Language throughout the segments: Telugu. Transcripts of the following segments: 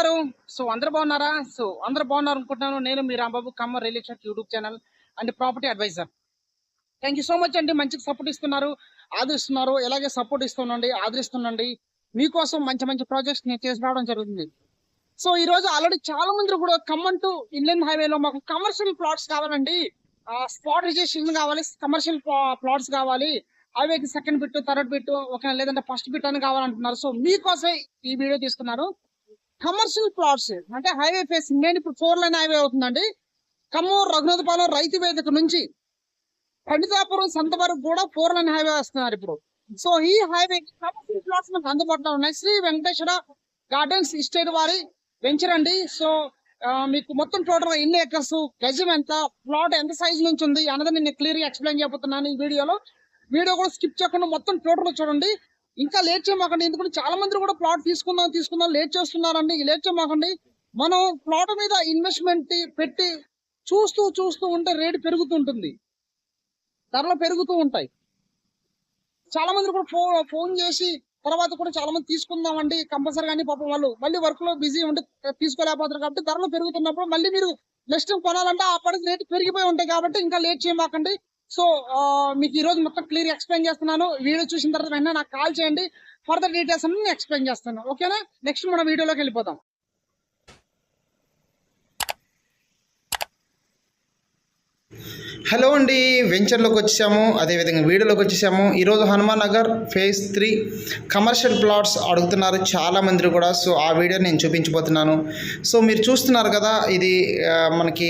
ఉన్నారు సో అందరు బాగున్నారా? సో అందరు బాగున్నారు అనుకుంటున్నాను. నేను మీ Rambabu Kamma real estate YouTube channel and property advisor. Thank you so much అండి. మంచిగా సపోర్ట్ ఇస్తున్నారు. ఆదరిస్తున్నారు. ఎలాగే సపోర్ట్ ఇస్తుండండి. ఆదరిస్తుండండి. మీకోసం మంచి మంచి ప్రాజెక్ట్స్ నేను చేసి రావడం జరుగుతుంది. సో ఈ రోజు ఆల్రెడీ చాలా మంది కూడా ఖమ్మం టు ఇన్లాండ్ హైవేలో మాకు కమర్షియల్ ప్లాట్స్ కావాలండి. స్పాట్ రిజిస్ట్రేషన్ కావాలి కమర్షియల్ ప్లాట్స్ కావాలి. హైవేకి సెకండ్ బిట్ థర్డ్ బిట్ ఒక లేదంటే ఫస్ట్ బిట్ అని కావాలంటున్నారు. సో మీకోసమే ఈ వీడియో తీసుకున్నారు. కమర్షియల్ ప్లాట్స్ అంటే హైవే ఫేసింగ్. నేను ఇప్పుడు ఫోర్ లైన్ హైవే అవుతుందండి? ఖమ్మూరు రఘునాథపాలెం రైతు వేదిక నుంచి పండితాపురం సంత వరకు కూడా ఫోర్ లైన్ హైవే వస్తున్నారు ఇప్పుడు. సో ఈ హైవే కమర్షియల్ ప్లాట్స్ మనకు అందుబాటులో ఉన్నాయి. శ్రీ వెంకటేశ్వర గార్డెన్స్ ఇస్టేట్ వారి వెంచర్ అండి సో మీకు మొత్తం టోటల్ ఎన్ని ఎకర్స్ గజం ఎంత ప్లాట్ ఎంత సైజ్ నుంచి ఉంది అన్నది నేను క్లియర్గా ఎక్స్ప్లెయిన్ చేయబోతున్నాను ఈ వీడియోలో. వీడియో కూడా స్కిప్ చేయకుండా మొత్తం టోటల్ చూడండి. ఇంకా లేట్ చేయమాకండి. ఎందుకంటే చాలా మంది కూడా ప్లాట్ తీసుకుందాం తీసుకుందాం లేట్ చేస్తున్నారండి. లేట్ చేయమాకండి. మనం ప్లాట్ మీద ఇన్వెస్ట్మెంట్ పెట్టి చూస్తూ చూస్తూ ఉంటే రేటు పెరుగుతుంటుంది. ధరలు పెరుగుతూ ఉంటాయి. చాలా మంది కూడా ఫోన్ ఫోన్ చేసి తర్వాత కూడా చాలా మంది తీసుకుందామండి. కంపల్సరీ కానీ పాపం వాళ్ళు మళ్ళీ వర్క్లో బిజీ ఉంటే తీసుకోలేకపోతారు కాబట్టి ధరలు పెరుగుతున్నప్పుడు మళ్ళీ మీరు నెక్స్ట్ కొనాలంటే ఆ పడికి రేటు పెరిగిపోయి ఉంటాయి కాబట్టి ఇంకా లేట్ చేయమాకండి. సో ఆ, మీకు ఈ రోజు మొత్తం క్లియర్ ఎక్స్ప్లెయిన్ చేస్తున్నాను. వీడియో చూసిన తర్వాత వెంటనే నాకు కాల్ చేయండి. ఫర్దర్ డీటెయిల్స్ అన్ని నేను ఎక్స్ప్లెయిన్ చేస్తాను. ఓకేనా? నెక్స్ట్ మన వీడియోలోకి వెళ్ళిపోతాం హలో అండి వెంచర్లోకి వచ్చేసాము అదేవిధంగా వీడియోలోకి వచ్చేసాము. ఈరోజు Hanuman Nagar phase three commercial plots అడుగుతున్నారు చాలా మంది కూడా సో ఆ వీడియో నేను చూపించబోతున్నాను. సో మీరు చూస్తున్నారు కదా ఇది మనకి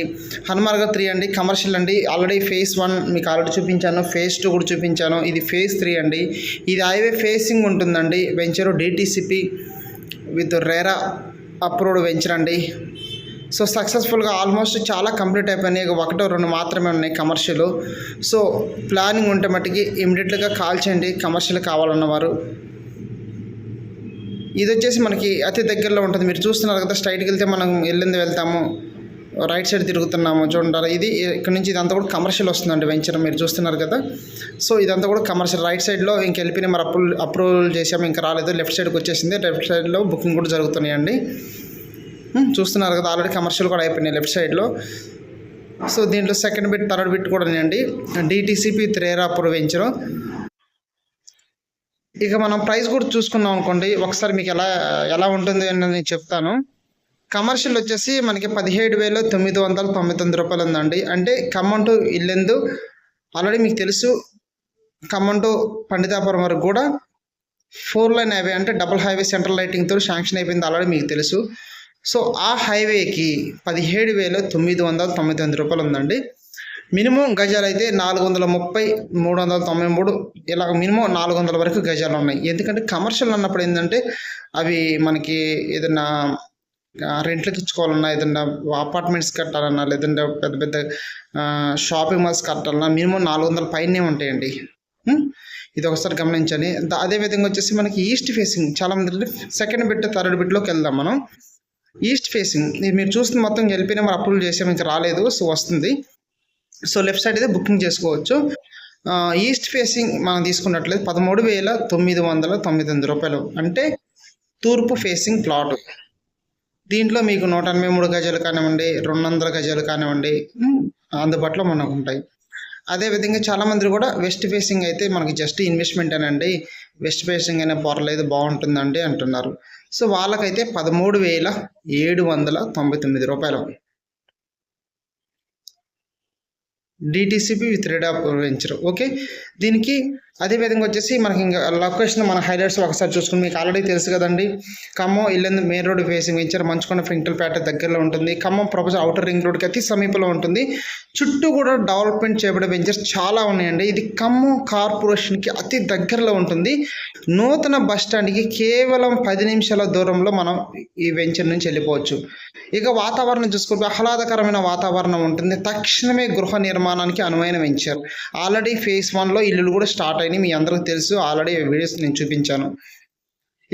హనుమాన్ నగర్ త్రీ అండి కమర్షియల్ అండి. ఆల్రెడీ ఫేజ్ వన్ మీకు ఆల్రెడీ చూపించాను ఫేజ్ టూ కూడా చూపించాను. ఇది ఫేజ్ త్రీ అండి. ఇది హైవే ఫేసింగ్ ఉంటుందండి venture DTCP with RERA approved venture అండి. సో సక్సెస్ఫుల్గా ఆల్మోస్ట్ చాలా కంప్లీట్ అయిపోయినాయి. ఒకటో రెండు మాత్రమే ఉన్నాయి కమర్షియల్ సో ప్లానింగ్ ఉంటే మట్టుకి ఇమీడియట్గా కాల్ చేయండి. కమర్షియల్ కావాలన్నవారు ఇది వచ్చేసి మనకి అతి దగ్గరలో ఉంటుంది. మీరు చూస్తున్నారు కదా స్ట్రైట్కి వెళ్తే మనం వెళ్ళింది వెళ్తాము. రైట్ సైడ్ తిరుగుతున్నాము. చూడండి ఇది ఇక్కడ నుంచి ఇదంతా కూడా కమర్షియల్ వస్తుందండి వెంచర్ మీరు చూస్తున్నారు కదా. సో ఇదంతా కూడా కమర్షియల్ రైట్ సైడ్లో ఇంక వెళ్ళిపోయినాయి. మరి అప్రూవల్ అప్రూవల్ చేసాము ఇంకా రాలేదు. లెఫ్ట్ సైడ్కి వచ్చేసింది. లెఫ్ట్ సైడ్లో బుకింగ్ కూడా జరుగుతున్నాయండి. చూస్తున్నారు కదా ఆల్రెడీ కమర్షియల్ కూడా అయిపోయినాయి లెఫ్ట్ సైడ్లో సో దీంట్లో సెకండ్ బిట్ థర్డ్ బిట్ కూడా అండి డిటీసీపీ త్రేరాపుర వెంచరు ఇక మనం ప్రైస్ కూడా చూసుకున్నాం అనుకోండి. ఒకసారి మీకు ఎలా ఎలా ఉంటుంది అని నేను చెప్తాను. కమర్షియల్ వచ్చేసి మనకి పదిహేడు వేల తొమ్మిది వందల తొంభై తొమ్మిది రూపాయలు ఉందండి. అంటే ఖమ్మం టు ఇల్లెందు ఆల్రెడీ మీకు తెలుసు ఖమ్మం టు పండితాపురం వరకు కూడా ఫోర్ లైన్ హైవే అంటే డబుల్ హైవే సెంట్రల్ లైటింగ్తో శాంక్షన్ అయిపోయింది ఆల్రెడీ మీకు తెలుసు. సో ఆ హైవేకి పదిహేడు వేల తొమ్మిది వందల తొంభై తొమ్మిది రూపాయలు ఉందండి. మినిమం గజాలు అయితే నాలుగు వందల ముప్పై మూడు వందల తొంభై మూడు ఇలా మినిమం నాలుగు వందల వరకు గజాలు ఉన్నాయి. ఎందుకంటే కమర్షియల్ అన్నప్పుడు ఏంటంటే అవి మనకి ఏదైనా ఆ, రెంట్లకు ఇచ్చుకోవాలన్నా ఏదైనా అపార్ట్మెంట్స్ కట్టాలన్నా లేదంటే పెద్ద పెద్ద షాపింగ్ మాల్స్ కట్టాలన్నా మినిమం నాలుగు వందల పైనే ఉంటాయండి. ఇది ఒకసారి గమనించండి. అదేవిధంగా అదే విధంగా వచ్చేసి మనకి ఈస్ట్ ఫేసింగ్ చాలా మంది సెకండ్ బిట్ థర్డ్ బిట్లోకి వెళ్దాం మనం. ఈస్ట్ ఫేసింగ్ ఇది మీరు చూస్తుంది మొత్తం ఎల్పీ నెంబర్ అప్రూవ్ చేసాము ఇంకా రాలేదు సో వస్తుంది. సో లెఫ్ట్ సైడ్ అయితే బుకింగ్ చేసుకోవచ్చు. ఈస్ట్ ఫేసింగ్ మనం తీసుకున్నట్లయితే పదమూడు వేల తొమ్మిది వందల తొమ్మిది వందల రూపాయలు. అంటే తూర్పు ఫేసింగ్ ప్లాట్ దీంట్లో మీకు నూట ఎనభై మూడు గజాలు కానివ్వండి రెండు వందల గజాలు కానివ్వండి అందుబాటులో మనకు ఉంటాయి. అదేవిధంగా చాలామంది కూడా వెస్ట్ ఫేసింగ్ అయితే మనకి జస్ట్ ఇన్వెస్ట్మెంట్ అనండి. వెస్ట్ ఫేసింగ్ అయినా పర్లేదు బాగుంటుందండి అంటున్నారు. సో వాళ్ళకైతే పదమూడు వేల ఏడు వందల తొంభై తొమ్మిది రూపాయలు. DTCP with red of venture okay దీనికి అదే విధంగా వచ్చేసి మనకి ఇంకా లొకేషన్ మన హైలైట్స్ ఒకసారి చూసుకుని మీకు ఆల్రెడీ తెలుసు కదండి. Khammam Yellandu main road facing venture Manchukonda Pinkalpeta దగ్గరలో ఉంటుంది. ఖమ్మం ప్రొఫెసర్ అవుటర్ రింగ్ రోడ్కి అతి సమీపంలో ఉంటుంది. చుట్టూ కూడా డెవలప్మెంట్ చేయబడే వెంచర్స్ చాలా ఉన్నాయండి. ఇది ఖమ్మం కార్పొరేషన్కి అతి దగ్గరలో ఉంటుంది. నూతన బస్ స్టాండ్కి కేవలం పది నిమిషాల దూరంలో మనం ఈ వెంచర్ నుంచి వెళ్ళిపోవచ్చు. ఇక వాతావరణం చూసుకుంటే ఆహ్లాదకరమైన వాతావరణం ఉంటుంది. తక్షణమే గృహ నిర్మాణానికి అనువైన వెంచర్ ఆల్రెడీ ఫేజ్ వన్లో ఇల్లులు కూడా స్టార్ట్ అయినాయి. మీ అందరికీ తెలుసు. ఆల్రెడీ వీడియోస్ నేను చూపించాను.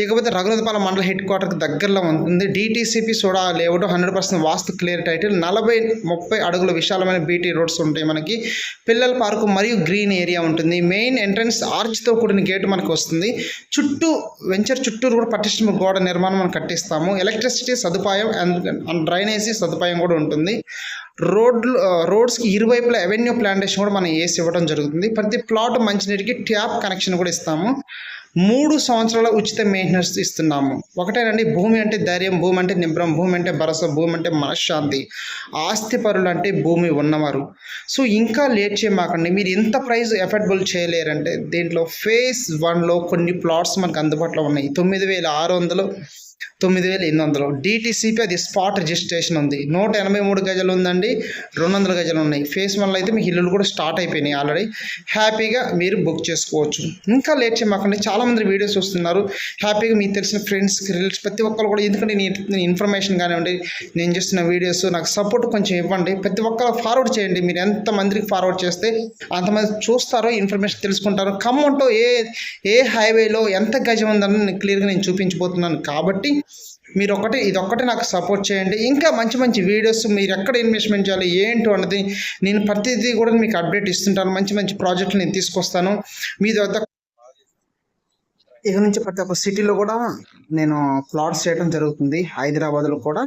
ఇకపోతే రఘునాథపాలెం మండల హెడ్ క్వార్టర్కి దగ్గరలో ఉంటుంది DTCP soda layout hundred percent vastu clear title నలభై ముప్పై అడుగుల విశాలమైన బీటీ రోడ్స్ ఉంటాయి మనకి. పిల్లల పార్కు మరియు గ్రీన్ ఏరియా ఉంటుంది. మెయిన్ ఎంట్రన్స్ ఆర్చ్తో కూడిన గేట్ మనకు వస్తుంది. చుట్టూ వెంచర్ చుట్టూరు కూడా పటిష్టమ గోడ నిర్మాణం మనం కట్టిస్తాము. ఎలక్ట్రిసిటీ సదుపాయం అండ్ అండ్ డ్రైనేజీ సదుపాయం కూడా ఉంటుంది. రోడ్లు రోడ్స్కి ఇరువైపులా అవెన్యూ ప్లాంటేషన్ కూడా మనం వేసి ఇవ్వడం జరుగుతుంది. ప్రతి ప్లాట్ మంచినీటికి ట్యాప్ కనెక్షన్ కూడా ఇస్తాము. మూడు సంవత్సరాల ఉచిత మెయింటెనెన్స్ ఇస్తున్నాము. ఒకటేనండి భూమి అంటే ధైర్యం భూమి అంటే నిబ్రం భూమి అంటే భరోసా భూమి అంటే మనశ్శాంతి. ఆస్తి పరులు అంటే భూమి ఉన్నవారు. సో ఇంకా లేట్ చేయమాకండి. మీరు ఎంత ప్రైస్ ఎఫర్డబుల్ చేయలేరంటే దీంట్లో ఫేజ్ వన్లో కొన్ని ప్లాట్స్ మనకు అందుబాటులో ఉన్నాయి. తొమ్మిది వేల ఆరు వందలు తొమ్మిది వేల ఎనిమిది వందలు. డిటీసీపీ అది స్పాట్ రిజిస్ట్రేషన్ ఉంది. నూట ఎనభై మూడు గజలు ఉందండి రెండు వందల గజలు ఉన్నాయి ఫేస్ వన్లో అయితే మీ ఇల్లులు కూడా స్టార్ట్ అయిపోయినాయి ఆల్రెడీ హ్యాపీగా మీరు బుక్ చేసుకోవచ్చు. ఇంకా లేట్ చేయమాకండి. చాలామంది వీడియోస్ చూస్తున్నారు. హ్యాపీగా మీకు తెలిసిన ఫ్రెండ్స్ రిలేటివ్స్ ప్రతి ఒక్కరు కూడా ఎందుకంటే నేను ఇన్ఫర్మేషన్ కానివ్వండి నేను చేస్తున్న వీడియోస్ నాకు సపోర్ట్ కొంచెం ఇవ్వండి. ప్రతి ఒక్కరు ఫార్వర్డ్ చేయండి. మీరు ఎంతమందికి ఫార్వర్డ్ చేస్తే అంతమంది చూస్తారో ఇన్ఫర్మేషన్ తెలుసుకుంటారో ఖమ్మంటో ఏ ఏ హైవేలో ఎంత గజం ఉందని నేను క్లియర్గా నేను చూపించబోతున్నాను. కాబట్టి మీరు ఒకటి ఇది ఒక్కటే నాకు సపోర్ట్ చేయండి. ఇంకా మంచి మంచి వీడియోస్ మీరు ఎక్కడ ఇన్వెస్ట్మెంట్ చేయాలి ఏంటో అన్నది నేను ప్రతిదీ కూడా మీకు అప్డేట్ ఇస్తుంటాను. మంచి మంచి ప్రాజెక్టులు నేను తీసుకొస్తాను. మీ వద్ద ఇక నుంచి ప్రతి ఒక్క సిటీలో కూడా నేను ప్లాట్స్ చేయడం జరుగుతుంది. హైదరాబాద్లో కూడా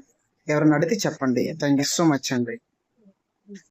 ఎవరైనా అడిగితే చెప్పండి. థ్యాంక్ యూ సో మచ్ అండి.